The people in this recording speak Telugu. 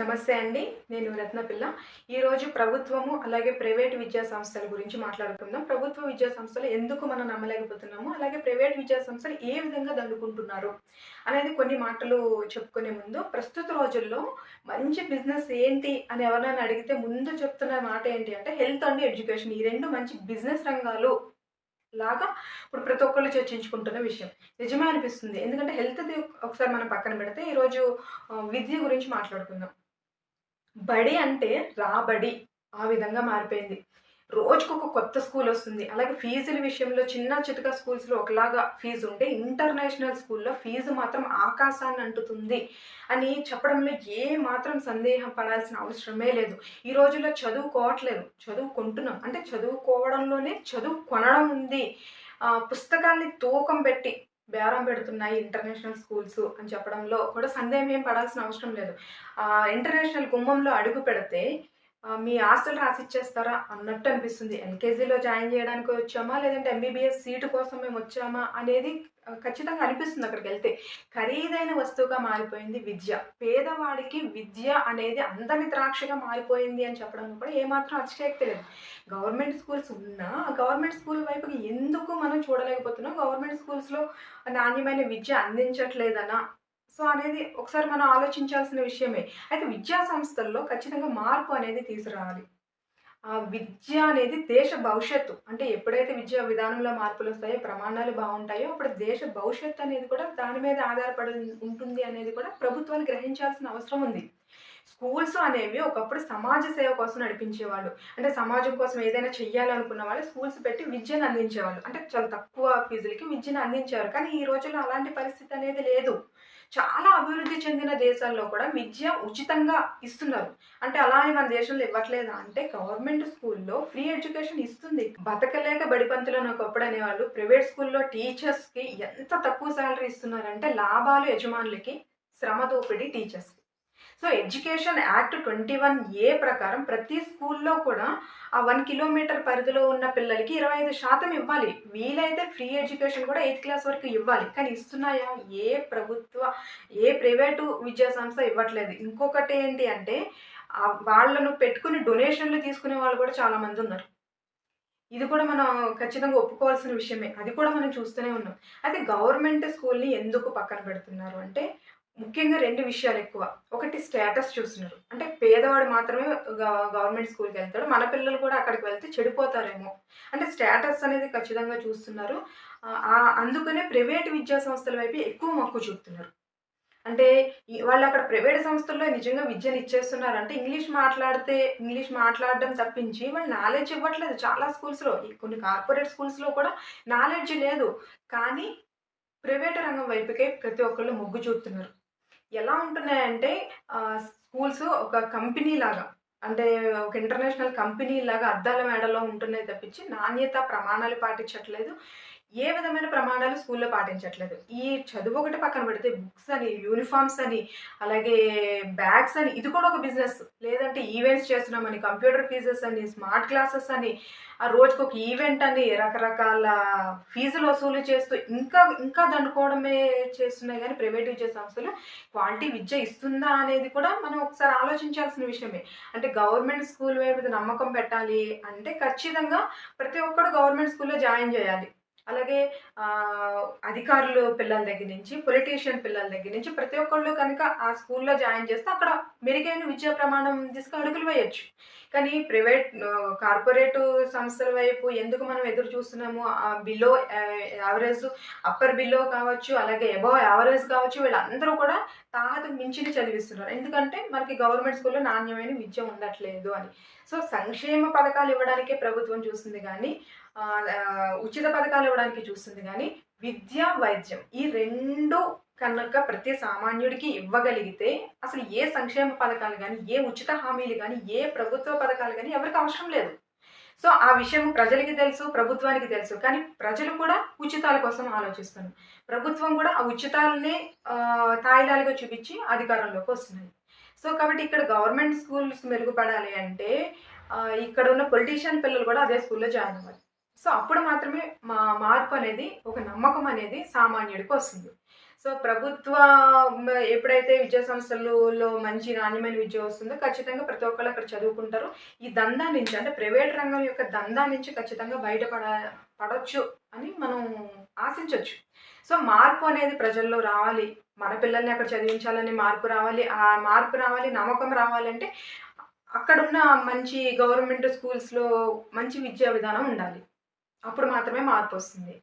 నమస్తే అండి నేను రత్నపిల్ల ఈరోజు ప్రభుత్వము అలాగే ప్రైవేట్ విద్యా సంస్థల గురించి మాట్లాడుకుందాం. ప్రభుత్వ విద్యా సంస్థలు ఎందుకు మనం నమ్మలేకపోతున్నాము అలాగే ప్రైవేట్ విద్యా సంస్థలు ఏ విధంగా దండుకుంటున్నారు అనేది కొన్ని మాటలు చెప్పుకునే ముందు ప్రస్తుత రోజుల్లో మంచి బిజినెస్ ఏంటి అని ఎవరైనా అడిగితే ముందు చెప్తున్న మాట ఏంటి అంటే హెల్త్ అండ్ ఎడ్యుకేషన్ ఈ రెండు మంచి బిజినెస్ రంగాలు లాగా ఇప్పుడు ప్రతి ఒక్కళ్ళు చర్చించుకుంటున్న విషయం. నిజమే అనిపిస్తుంది. ఎందుకంటే హెల్త్ ఒకసారి మనం పక్కన పెడితే ఈరోజు విద్య గురించి మాట్లాడుకుందాం. బడి అంటే రాబడి ఆ విధంగా మారిపోయింది. రోజుకు ఒక కొత్త స్కూల్ వస్తుంది. అలాగే ఫీజుల విషయంలో చిన్న చితక స్కూల్స్లో ఒకలాగా ఫీజు ఉంటే ఇంటర్నేషనల్ స్కూల్లో ఫీజు మాత్రం ఆకాశాన్ని అంటుతుంది అని చెప్పడంలో ఏ మాత్రం సందేహం పడాల్సిన అవసరమే లేదు. ఈ రోజుల్లో చదువుకోవట్లేదు. చదువుకుంటున్నాం అంటే చదువుకోవడంలోనే చదువు కొనడం ఉంది. పుస్తకాన్ని తూకం పెట్టి బేరం పెడుతున్నాయి ఇంటర్నేషనల్ స్కూల్స్ అని చెప్పడంలో కూడా సందేహం ఏం పడాల్సిన అవసరం లేదు. ఇంటర్నేషనల్ గుమ్మంలో అడుగు పెడితే మీ ఆస్తులు రాసిచ్చేస్తారా అన్నట్టు అనిపిస్తుంది. ఎల్కేజీలో జాయిన్ చేయడానికి వచ్చామా? లేదంటే ఎంబీబీఎస్ సీటు కోసం మేము వచ్చామా అనేది ఖచ్చితంగా అనిపిస్తుంది అక్కడికి వెళ్తే. ఖరీదైన వస్తువుగా మారిపోయింది విద్య. పేదవాడికి విద్య అనేది అందని ద్రాక్షగా మారిపోయింది అని చెప్పడం కూడా ఏమాత్రం అతిశయక్తి లేదు. గవర్నమెంట్ స్కూల్స్ ఉన్నా గవర్నమెంట్ స్కూల్ వైపుకి ఎందుకు మనం చూడలేకపోతున్నాం? గవర్నమెంట్ స్కూల్స్లో నాణ్యమైన విద్య అందించట్లేదనా? సో అనేది ఒకసారి మనం ఆలోచించాల్సిన విషయమే. అయితే విద్యా సంస్థల్లో ఖచ్చితంగా మార్పు అనేది తీసుకురావాలి. ఆ విద్య అనేది దేశ భవిష్యత్తు. అంటే ఎప్పుడైతే విద్యా విధానంలో మార్పులు వస్తాయో ప్రమాణాలు బాగుంటాయో అప్పుడు దేశ భవిష్యత్తు అనేది కూడా దాని మీద ఆధారపడి ఉంటుంది అనేది కూడా ప్రభుత్వాలు గ్రహించాల్సిన అవసరం ఉంది. స్కూల్స్ అనేవి ఒకప్పుడు సమాజ సేవ కోసం నడిపించేవాళ్ళు. అంటే సమాజం కోసం ఏదైనా చెయ్యాలనుకున్న వాళ్ళు స్కూల్స్ పెట్టి విద్యను అందించేవాళ్ళు. అంటే చాలా తక్కువ ఫీజులకి విద్యను అందించేవారు. కానీ ఈ రోజుల్లో అలాంటి పరిస్థితి అనేది లేదు. చాలా అభివృద్ధి చెందిన దేశాల్లో కూడా విద్య ఉచితంగా ఇస్తున్నారు. అంటే అలా మన దేశంలో ఇవ్వట్లేదా? అంటే గవర్నమెంట్ స్కూల్లో ఫ్రీ ఎడ్యుకేషన్ ఇస్తుంది. బతకలేక బడిపంతులు ఒకప్పుడు అనేవాళ్ళు ప్రైవేట్ స్కూల్లో టీచర్స్కి ఎంత తక్కువ శాలరీ ఇస్తున్నారంటే లాభాలు యజమానులకి శ్రమ దోపిడీ టీచర్స్కి. So education act twenty one A ప్రకారం ప్రతి స్కూల్లో కూడా ఆ వన్ కిలోమీటర్ పరిధిలో ఉన్న పిల్లలకి ఇరవై ఐదు శాతం ఇవ్వాలి. వీలైతే ఫ్రీ ఎడ్యుకేషన్ కూడా ఎయిత్ క్లాస్ వరకు ఇవ్వాలి. కానీ ఇస్తున్నాయా? ఏ ప్రభుత్వ ఏ ప్రైవేటు విద్యా సంస్థ ఇవ్వట్లేదు. ఇంకొకటి ఏంటి అంటే వాళ్ళను పెట్టుకుని డొనేషన్లు తీసుకునే వాళ్ళు కూడా చాలామంది ఉన్నారు. ఇది కూడా మనం ఖచ్చితంగా ఒప్పుకోవాల్సిన విషయమే. అది కూడా మనం చూస్తూనే ఉన్నాం. అయితే గవర్నమెంట్ స్కూల్ని ఎందుకు పక్కన పెడుతున్నారు? అంటే ముఖ్యంగా రెండు విషయాలు ఎక్కువ. ఒకటి స్టేటస్ చూస్తున్నారు. అంటే పేదవాడు మాత్రమే గవర్నమెంట్ స్కూల్కి వెళ్తాడు. మన పిల్లలు కూడా అక్కడికి వెళ్తే చెడిపోతారేమో. అంటే స్టేటస్ అనేది ఖచ్చితంగా చూస్తున్నారు. అందుకనే ప్రైవేట్ విద్యా సంస్థల వైపు ఎక్కువ మక్కువ చూపుతున్నారు. అంటే ఈ- వాళ్ళు అక్కడ ప్రైవేట్ సంస్థల్లో నిజంగా విద్యను ఇచ్చేస్తున్నారు అంటే ఇంగ్లీష్ మాట్లాడితే ఇంగ్లీష్ మాట్లాడడం తప్పించి వాళ్ళు నాలెడ్జ్ ఇవ్వట్లేదు. చాలా స్కూల్స్లో కొన్ని కార్పొరేట్ స్కూల్స్లో కూడా నాలెడ్జ్ లేదు. కానీ ప్రైవేట్ రంగం వైపుకే ప్రతి ఒక్కళ్ళు మొగ్గు చూపుతున్నారు. ఎలా ఉంటున్నాయంటే స్కూల్స్ ఒక కంపెనీ లాగా అంటే ఒక ఇంటర్నేషనల్ కంపెనీ లాగా అద్దాల మేడలో ఉంటున్నాయి తప్పించి నాణ్యత ప్రమాణాలు పాటించట్లేదు. ఏ విధమైన ప్రమాణాలు స్కూల్లో పాటించట్లేదు. ఈ చదువు ఒకటి పక్కన పెడితే బుక్స్ అని యూనిఫామ్స్ అని అలాగే బ్యాగ్స్ అని ఇది కూడా ఒక బిజినెస్. లేదంటే ఈవెంట్స్ చేస్తున్నామని కంప్యూటర్ ఫీజెస్ అని స్మార్ట్ క్లాసెస్ అని ఆ రోజుకు ఒక ఈవెంట్ అని రకరకాల ఫీజులు వసూలు చేస్తూ ఇంకా ఇంకా దండుకోవడమే చేస్తున్నాయి కానీ ప్రైవేట్ విద్యా సంస్థలు క్వాలిటీ విద్య ఇస్తుందా అనేది కూడా మనం ఒకసారి ఆలోచించాల్సిన విషయమే. అంటే గవర్నమెంట్ స్కూల్ మీద నమ్మకం పెట్టాలి అంటే ఖచ్చితంగా ప్రతి ఒక్కరు గవర్నమెంట్ స్కూల్లో జాయిన్ చేయాలి. అలాగే అధికారులు పిల్లల దగ్గర నుంచి పొలిటీషియన్ పిల్లల దగ్గర నుంచి ప్రతి ఒక్కళ్ళు కనుక ఆ స్కూల్లో జాయిన్ చేస్తే అక్కడ మెరుగైన విద్యా ప్రమాణం తీసుకు అడుగులు వేయచ్చు. కానీ ప్రైవేట్ కార్పొరేట్ సంస్థల వైపు ఎందుకు మనం ఎదురు చూస్తున్నాము? బిలో యావరేజ్ అప్పర్ బిలో కావచ్చు అలాగే అబవ్ యావరేజ్ కావచ్చు వీళ్ళందరూ కూడా తాహతకు మించిన చదివిస్తున్నారు. ఎందుకంటే మనకి గవర్నమెంట్ స్కూల్లో నాణ్యమైన విద్య ఉండట్లేదు అని. సో సంక్షేమ పథకాలు ఇవ్వడానికే ప్రభుత్వం చూస్తుంది కానీ ఉచిత పథకాలు ఇవ్వడానికి చూస్తుంది కానీ విద్య వైద్యం ఈ రెండు కనుక ప్రతి సామాన్యుడికి ఇవ్వగలిగితే అసలు ఏ సంక్షేమ పథకాలు కానీ ఏ ఉచిత హామీలు కానీ ఏ ప్రభుత్వ పథకాలు కానీ ఎవరికి అవసరం లేదు. సో ఆ విషయం ప్రజలకి తెలుసు ప్రభుత్వానికి తెలుసు. కానీ ప్రజలు కూడా ఉచితాల కోసం ఆలోచిస్తున్నారు. ప్రభుత్వం కూడా ఆ ఉచితాలనే తాయిలాలుగా చూపించి అధికారంలోకి వస్తున్నాయి సో కాబట్టి ఇక్కడ గవర్నమెంట్ స్కూల్స్ మెరుగుపడాలి అంటే ఇక్కడ ఉన్న పొలిటీషియన్ పిల్లలు కూడా అదే స్కూల్లో జాయిన్ అవ్వాలి. సో అప్పుడు మాత్రమే మా మార్పు అనేది ఒక నమ్మకం అనేది సామాన్యుడికి వస్తుంది. సో ప్రభుత్వ ఎప్పుడైతే విద్యా సంస్థలలో మంచి నాణ్యమైన విద్య వస్తుందో ఖచ్చితంగా ప్రతి ఒక్కళ్ళు అక్కడ చదువుకుంటారు. ఈ దందా నుంచి అంటే ప్రైవేట్ రంగం యొక్క దందా నుంచి ఖచ్చితంగా బయటపడ పడవచ్చు అని మనం ఆశించవచ్చు సో మార్పు అనేది ప్రజల్లో రావాలి. మన పిల్లల్ని అక్కడ చదివించాలని మార్పు రావాలి. ఆ మార్పు రావాలి నమ్మకం రావాలంటే అక్కడున్న మంచి గవర్నమెంట్ స్కూల్స్లో మంచి విద్యా విధానం ఉండాలి. అప్పుడు మాత్రమే మార్పు వస్తుంది.